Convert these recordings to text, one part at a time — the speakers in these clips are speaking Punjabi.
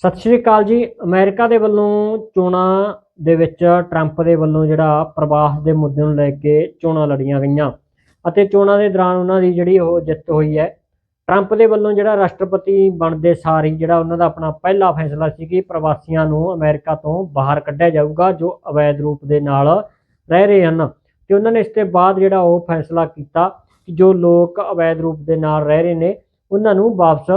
ਸਤਿ ਸ਼੍ਰੀ ਅਕਾਲ ਜੀ। ਅਮਰੀਕਾ ਦੇ ਵੱਲੋਂ ਚੋਣਾਂ ਦੇ ਵਿੱਚ ਟਰੰਪ ਦੇ ਵੱਲੋਂ ਜਿਹੜਾ ਪ੍ਰਵਾਸ ਦੇ ਮੁੱਦੇ ਨੂੰ ਲੈ ਕੇ ਚੋਣਾਂ ਲੜੀਆਂ ਗਈਆਂ ਅਤੇ ਚੋਣਾਂ ਦੇ ਦੌਰਾਨ ਉਹਨਾਂ ਦੀ ਜਿਹੜੀ ਉਹ ਜਿੱਤ ਹੋਈ ਹੈ। ਟਰੰਪ ਦੇ ਵੱਲੋਂ ਜਿਹੜਾ ਰਾਸ਼ਟਰਪਤੀ ਬਣਦੇ ਸਾਰ ਹੀ ਜਿਹੜਾ ਉਹਨਾਂ ਦਾ ਆਪਣਾ ਪਹਿਲਾ ਫੈਸਲਾ ਸੀ ਕਿ ਪ੍ਰਵਾਸੀਆਂ ਨੂੰ ਅਮਰੀਕਾ ਤੋਂ ਬਾਹਰ ਕੱਢਿਆ ਜਾਊਗਾ, ਜੋ ਅਵੈਧ ਰੂਪ ਦੇ ਨਾਲ ਰਹਿ ਰਹੇ ਹਨ। ਤੇ ਉਹਨਾਂ ਨੇ ਇਸ ਤੋਂ ਬਾਅਦ ਜਿਹੜਾ ਉਹ ਫੈਸਲਾ ਕੀਤਾ ਕਿ ਜੋ ਲੋਕ ਅਵੈਧ ਰੂਪ ਦੇ ਨਾਲ ਰਹਿ ਰਹੇ ਨੇ, ਉਹਨਾਂ ਨੂੰ ਵਾਪਸ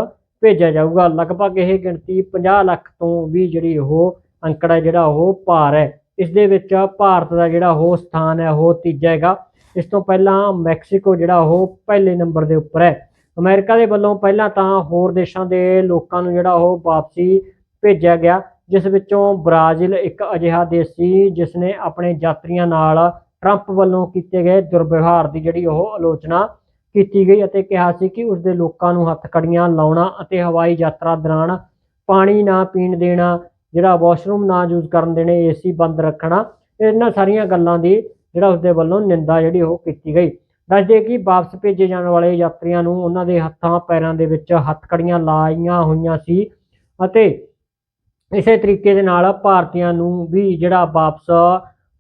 ਭੇਜਿਆ ਜਾਊਗਾ। ਲਗਭਗ ਇਹ ਗਿਣਤੀ 50 ਲੱਖ ਤੋਂ ਵੀ ਜਿਹੜੀ ਉਹ ਅੰਕੜਾ ਜਿਹੜਾ ਉਹ ਭਾਰ ਹੈ। ਇਸ ਦੇ ਵਿੱਚ ਭਾਰਤ ਦਾ ਜਿਹੜਾ ਉਹ ਸਥਾਨ ਹੈ, ਉਹ ਤੀਜਾ ਹੈਗਾ। ਇਸ ਤੋਂ ਪਹਿਲਾਂ ਮੈਕਸੀਕੋ ਜਿਹੜਾ ਉਹ ਪਹਿਲੇ ਨੰਬਰ ਦੇ ਉੱਪਰ ਹੈ। ਅਮਰੀਕਾ ਦੇ ਵੱਲੋਂ ਪਹਿਲਾਂ ਤਾਂ ਹੋਰ ਦੇਸ਼ਾਂ ਦੇ ਲੋਕਾਂ ਨੂੰ ਜਿਹੜਾ ਉਹ ਵਾਪਸੀ ਭੇਜਿਆ ਗਿਆ, ਜਿਸ ਵਿੱਚੋਂ ਬ੍ਰਾਜ਼ੀਲ ਇੱਕ ਅਜਿਹਾ ਦੇਸ਼ ਸੀ ਜਿਸ ਨੇ ਆਪਣੇ ਯਾਤਰੀਆਂ ਨਾਲ ਟਰੰਪ ਵੱਲੋਂ ਕੀਤੇ ਗਏ ਦੁਰਵਿਵਹਾਰ ਦੀ ਜਿਹੜੀ ਉਹ ਆਲੋਚਨਾ ਕੀਤੀ ਗਈ ਅਤੇ ਕਿਹਾ ਸੀ ਕਿ ਉਸ ਦੇ ਲੋਕਾਂ ਨੂੰ ਹੱਥਕੜੀਆਂ ਲਾਉਣਾ ਅਤੇ ਹਵਾਈ ਯਾਤਰਾ ਦੌਰਾਨ ਪਾਣੀ ਨਾ ਪੀਣ ਦੇਣਾ, ਜਿਹੜਾ ਵਾਸ਼ਰੂਮ ਨਾ ਯੂਜ਼ ਕਰਨ ਦੇਣੇ, ਏਸੀ ਬੰਦ ਰੱਖਣਾ, ਇਹਨਾਂ ਸਾਰੀਆਂ ਗੱਲਾਂ ਦੀ ਜਿਹੜਾ ਉਸ ਦੇ ਵੱਲੋਂ ਨਿੰਦਾ ਜਿਹੜੀ ਉਹ ਕੀਤੀ ਗਈ। ਦੱਸਦੇ ਕਿ ਵਾਪਸ ਭੇਜੇ ਜਾਣ ਵਾਲੇ ਯਾਤਰੀਆਂ ਨੂੰ ਉਹਨਾਂ ਦੇ ਹੱਥਾਂ ਪੈਰਾਂ ਦੇ ਵਿੱਚ ਹੱਥਕੜੀਆਂ ਲਾਈਆਂ ਹੋਈਆਂ ਸੀ ਅਤੇ ਇਸੇ ਤਰੀਕੇ ਦੇ ਨਾਲ ਭਾਰਤੀਆਂ ਨੂੰ ਵੀ ਜਿਹੜਾ ਵਾਪਸ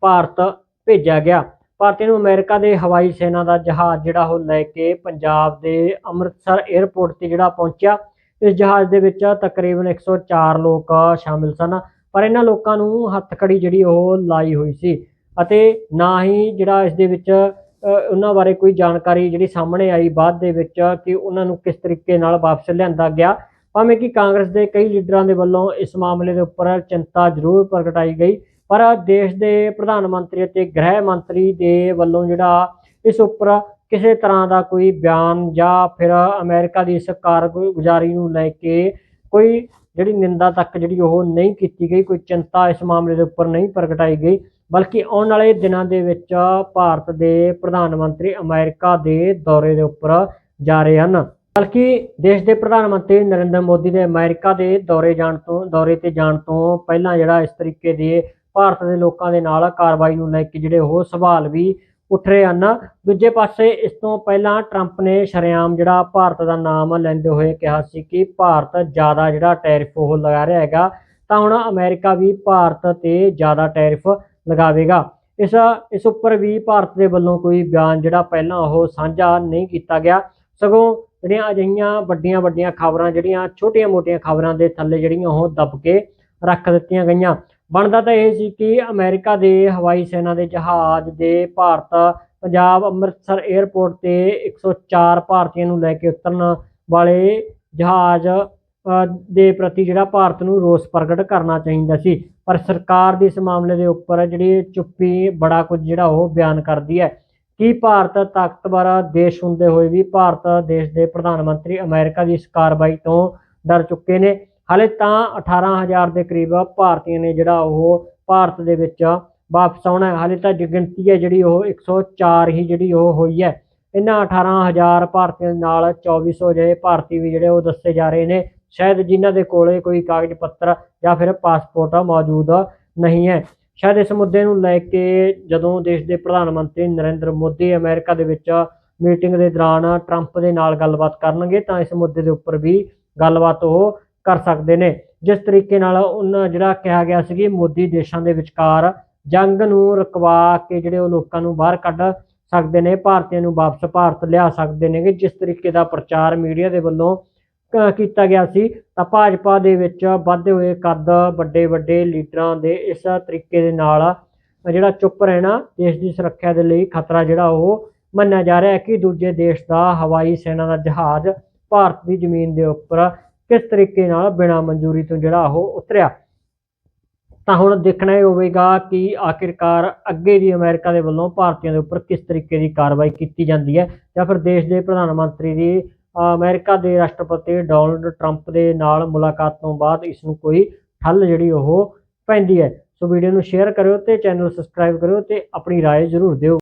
ਭਾਰਤ ਭੇਜਿਆ ਗਿਆ। ਭਾਰਤੀ ਨੂੰ ਅਮਰੀਕਾ ਦੇ ਹਵਾਈ ਸੈਨਾ ਦਾ ਜਹਾਜ਼ ਜਿਹੜਾ ਉਹ ਲੈ ਕੇ ਪੰਜਾਬ ਦੇ ਅੰਮ੍ਰਿਤਸਰ 에ਅਰਪੋਰਟ ਤੇ ਜਿਹੜਾ ਪਹੁੰਚਿਆ। ਇਸ ਜਹਾਜ਼ ਦੇ ਵਿੱਚ ਤਕਰੀਬਨ 104 ਲੋਕ ਸ਼ਾਮਿਲ ਸਨ, ਪਰ ਇਹਨਾਂ ਲੋਕਾਂ ਨੂੰ ਹੱਥਕੜੀ ਜਿਹੜੀ ਉਹ ਲਾਈ ਹੋਈ ਸੀ ਅਤੇ ਨਾ ਹੀ ਜਿਹੜਾ ਇਸ ਦੇ ਵਿੱਚ ਉਹਨਾਂ ਬਾਰੇ ਕੋਈ ਜਾਣਕਾਰੀ ਜਿਹੜੀ ਸਾਹਮਣੇ ਆਈ ਬਾਅਦ ਦੇ ਵਿੱਚ ਕਿ ਉਹਨਾਂ ਨੂੰ ਕਿਸ ਤਰੀਕੇ ਨਾਲ ਵਾਪਸ ਲਿਆਂਦਾ ਗਿਆ। ਭਾਵੇਂ ਕਿ ਕਾਂਗਰਸ ਦੇ ਕਈ ਲੀਡਰਾਂ ਦੇ ਵੱਲੋਂ ਇਸ ਮਾਮਲੇ ਦੇ ਉੱਪਰ ਚਿੰਤਾ ਜ਼ਰੂਰ ਪ੍ਰਗਟਾਈ ਗਈ ਪਰ ਦੇਸ਼ ਦੇ ਪ੍ਰਧਾਨ ਮੰਤਰੀ ਅਤੇ ਗ੍ਰਹਿ ਮੰਤਰੀ ਦੇ ਵੱਲੋਂ ਜਿਹੜਾ ਇਸ ਉੱਪਰ ਕਿਸੇ ਤਰ੍ਹਾਂ ਦਾ ਕੋਈ ਬਿਆਨ ਜਾਂ ਫਿਰ ਅਮਰੀਕਾ ਦੀ ਇਸ ਕਾਰਗੁਜ਼ਾਰੀ ਨੂੰ ਲੈ ਕੇ ਕੋਈ ਜਿਹੜੀ ਨਿੰਦਾ ਤੱਕ ਜਿਹੜੀ ਉਹ ਨਹੀਂ ਕੀਤੀ ਗਈ, ਕੋਈ ਚਿੰਤਾ ਇਸ ਮਾਮਲੇ ਦੇ ਉੱਪਰ ਨਹੀਂ ਪ੍ਰਗਟਾਈ ਗਈ, ਬਲਕਿ ਆਉਣ ਵਾਲੇ ਦਿਨਾਂ ਦੇ ਵਿੱਚ ਭਾਰਤ ਦੇ ਪ੍ਰਧਾਨ ਮੰਤਰੀ ਅਮਰੀਕਾ ਦੇ ਦੌਰੇ ਦੇ ਉੱਪਰ ਜਾ ਰਹੇ ਹਨ। ਬਲਕਿ ਦੇਸ਼ ਦੇ ਪ੍ਰਧਾਨ ਮੰਤਰੀ ਨਰਿੰਦਰ ਮੋਦੀ ਦੇ ਅਮਰੀਕਾ ਦੇ ਦੌਰੇ ਜਾਣ ਤੋਂ, ਦੌਰੇ ਤੇ ਜਾਣ ਤੋਂ ਪਹਿਲਾਂ ਜਿਹੜਾ ਇਸ ਤਰੀਕੇ ਦੇ ਭਾਰਤ ਦੇ ਲੋਕਾਂ ਦੇ ਨਾਲ ਕਾਰਵਾਈ ਨੂੰ ਲੈ ਕੇ ਜਿਹੜੇ ਉਹ ਸਵਾਲ ਵੀ ਉੱਠ ਰਹੇ ਹਨ। ਦੂਜੇ ਪਾਸੇ ਇਸ ਤੋਂ ਪਹਿਲਾਂ ਟਰੰਪ ਨੇ ਸ਼ਰੇਆਮ ਜਿਹੜਾ ਭਾਰਤ ਦਾ ਨਾਮ ਲੈਂਦੇ ਹੋਏ ਕਿਹਾ ਸੀ ਕਿ ਭਾਰਤ ਜ਼ਿਆਦਾ ਜਿਹੜਾ ਟੈਰਿਫ ਉਹ ਲਗਾ ਰਿਹਾ ਹੈਗਾ, ਤਾਂ ਹੁਣ ਅਮਰੀਕਾ ਵੀ ਭਾਰਤ ਤੇ ਜ਼ਿਆਦਾ ਟੈਰਿਫ ਲਗਾਵੇਗਾ। ਇਸ ਇਸ ਉੱਪਰ ਵੀ ਭਾਰਤ ਦੇ ਵੱਲੋਂ ਕੋਈ ਬਿਆਨ ਜਿਹੜਾ ਪਹਿਲਾਂ ਉਹ ਸਾਂਝਾ ਨਹੀਂ ਕੀਤਾ ਗਿਆ। ਸਗੋਂ ਜਿਹੜੀਆਂ ਅਜਿਹੀਆਂ ਵੱਡੀਆਂ ਵੱਡੀਆਂ ਖਬਰਾਂ, ਜਿਹੜੀਆਂ ਛੋਟੀਆਂ-ਮੋਟੀਆਂ ਖਬਰਾਂ ਦੇ ਥੱਲੇ ਜਿਹੜੀਆਂ ਉਹ ਦੱਬ ਕੇ ਰੱਖ ਦਿੱਤੀਆਂ ਗਈਆਂ। ਬਣਦਾ ਤਾਂ ਇਹ ਸੀ ਕਿ ਅਮਰੀਕਾ ਦੇ ਹਵਾਈ ਸੈਨਾ ਦੇ ਜਹਾਜ਼ ਦੇ ਭਾਰਤ ਪੰਜਾਬ ਅੰਮ੍ਰਿਤਸਰ 에ਅਰਪੋਰਟ ਤੇ 104 ਭਾਰਤੀਆਂ ਨੂੰ ਲੈ ਕੇ ਉਤਰਨ ਵਾਲੇ ਜਹਾਜ਼ ਦੇ ਪ੍ਰਤੀ ਜਿਹੜਾ ਭਾਰਤ ਨੂੰ ਰੋਸ ਪ੍ਰਗਟ ਕਰਨਾ ਚਾਹੀਦਾ ਸੀ। ਪਰ ਸਰਕਾਰ ਦੀ ਇਸ ਮਾਮਲੇ ਦੇ ਉੱਪਰ ਜਿਹੜੀ ਚੁੱਪੀ ਬੜਾ ਕੁਝ ਜਿਹੜਾ ਉਹ ਬਿਆਨ ਕਰਦੀ ਹੈ ਕਿ ਭਾਰਤ ਤਾਕਤਵਰ ਦੇਸ਼ ਹੁੰਦੇ ਹੋਏ ਵੀ ਭਾਰਤ ਦੇਸ਼ ਦੇ ਪ੍ਰਧਾਨ ਮੰਤਰੀ ਅਮਰੀਕਾ ਦੀ ਇਸ ਕਾਰਵਾਈ ਤੋਂ ਡਰ ਚੁੱਕੇ ਨੇ। ਹਾਲੇ ਤਾਂ 18000 ਦੇ ਕਰੀਬ ਭਾਰਤੀਆਂ ਨੇ ਜਿਹੜਾ ਉਹ ਭਾਰਤ ਦੇ ਵਿੱਚ ਵਾਪਸ ਆਉਣਾ ਹੈ। ਹਾਲੇ ਤਾਂ ਗਿਣਤੀ ਹੈ ਜਿਹੜੀ ਉਹ 104 ਹੀ ਜਿਹੜੀ ਉਹ ਹੋਈ ਹੈ। ਇਹਨਾਂ 18000 ਭਾਰਤੀਆਂ ਦੇ ਨਾਲ 2400 ਜਿਹੇ ਭਾਰਤੀ ਵੀ ਜਿਹੜੇ ਉਹ ਦੱਸੇ ਜਾ ਰਹੇ ਨੇ। ਸ਼ਾਇਦ ਜਿਨ੍ਹਾਂ ਦੇ ਕੋਲੇ ਕੋਈ ਕਾਗਜ਼ ਪੱਤਰ ਜਾਂ ਫਿਰ ਪਾਸਪੋਰਟ ਮੌਜੂਦ ਨਹੀਂ ਹੈ। ਸ਼ਾਇਦ ਇਸ ਮੁੱਦੇ ਨੂੰ ਲੈ ਕੇ ਜਦੋਂ ਦੇਸ਼ ਦੇ ਪ੍ਰਧਾਨ ਮੰਤਰੀ ਨਰਿੰਦਰ ਮੋਦੀ ਅਮਰੀਕਾ ਦੇ ਵਿੱਚ ਮੀਟਿੰਗ ਦੇ ਦੌਰਾਨ ਟਰੰਪ ਦੇ ਨਾਲ ਗੱਲਬਾਤ ਕਰਨਗੇ ਤਾਂ ਇਸ ਮੁੱਦੇ ਦੇ ਉੱਪਰ ਵੀ ਗੱਲਬਾਤ ਉਹ ਕਰ ਸਕਦੇ ਨੇ। ਜਿਸ ਤਰੀਕੇ ਨਾਲ ਉਹਨਾਂ ਜਿਹੜਾ ਕਿਹਾ ਗਿਆ ਸੀ ਕਿ ਮੋਦੀ ਦੇਸ਼ਾਂ ਦੇ ਵਿਚਕਾਰ ਜੰਗ ਨੂੰ ਰੁਕਵਾ ਕੇ ਜਿਹੜੇ ਉਹ ਲੋਕਾਂ ਨੂੰ ਬਾਹਰ ਕੱਢ ਸਕਦੇ ਨੇ, ਭਾਰਤੀਆਂ ਨੂੰ ਵਾਪਸ ਭਾਰਤ ਲਿਆ ਸਕਦੇ ਨੇ ਕਿ ਜਿਸ ਤਰੀਕੇ ਦਾ ਪ੍ਰਚਾਰ ਮੀਡੀਆ ਦੇ ਵੱਲੋਂ ਕੀਤਾ ਗਿਆ ਸੀ, ਤਾਂ ਭਾਜਪਾ ਦੇ ਵਿੱਚ ਵੱਧਦੇ ਹੋਏ ਕੱਦ ਵੱਡੇ ਵੱਡੇ ਲੀਡਰਾਂ ਦੇ ਇਸ ਤਰੀਕੇ ਦੇ ਨਾਲ ਜਿਹੜਾ ਚੁੱਪ ਰਹਿਣਾ ਦੇਸ਼ ਦੀ ਸੁਰੱਖਿਆ ਦੇ ਲਈ ਖਤਰਾ ਜਿਹੜਾ ਉਹ ਮੰਨਿਆ ਜਾ ਰਿਹਾ ਹੈ ਕਿ ਦੂਜੇ ਦੇਸ਼ ਦਾ ਹਵਾਈ ਸੈਨਾ ਦਾ ਜਹਾਜ਼ ਭਾਰਤ ਦੀ ਜ਼ਮੀਨ ਦੇ ਉੱਪਰ ਕਿਸ ਤਰੀਕੇ ਨਾਲ ਬਿਨਾਂ ਮਨਜ਼ੂਰੀ ਤੋਂ ਜਿਹੜਾ ਉਹ ਉਤਰਿਆ ਤਾਂ ਹੁਣ ਦੇਖਣਾ ਇਹ ਹੋਵੇਗਾ ਕਿ ਆਖਿਰਕਾਰ ਅੱਗੇ ਦੀ ਅਮਰੀਕਾ ਦੇ ਵੱਲੋਂ ਭਾਰਤੀਆਂ ਦੇ ਉੱਪਰ ਕਿਸ ਤਰੀਕੇ ਦੀ ਕਾਰਵਾਈ ਕੀਤੀ ਜਾਂਦੀ ਹੈ ਜਾਂ ਫਿਰ ਦੇਸ਼ ਦੇ ਪ੍ਰਧਾਨ ਮੰਤਰੀ ਦੀ ਅ, ਅਮਰੀਕਾ ਦੇ ਰਾਸ਼ਟਰਪਤੀ ਡੋਨਲਡ ਟਰੰਪ ਦੇ ਨਾਲ ਮੁਲਾਕਾਤ ਤੋਂ ਬਾਅਦ ਇਸ ਨੂੰ ਕੋਈ ਠੱਲ ਜਿਹੜੀ ਉਹ ਪੈਂਦੀ ਹੈ ਸੋ ਵੀਡੀਓ ਨੂੰ ਸ਼ੇਅਰ ਕਰਿਓ ਤੇ ਚੈਨਲ ਸਬਸਕ੍ਰਾਈਬ ਕਰਿਓ ਤੇ ਆਪਣੀ رائے ਜ਼ਰੂਰ ਦਿਓ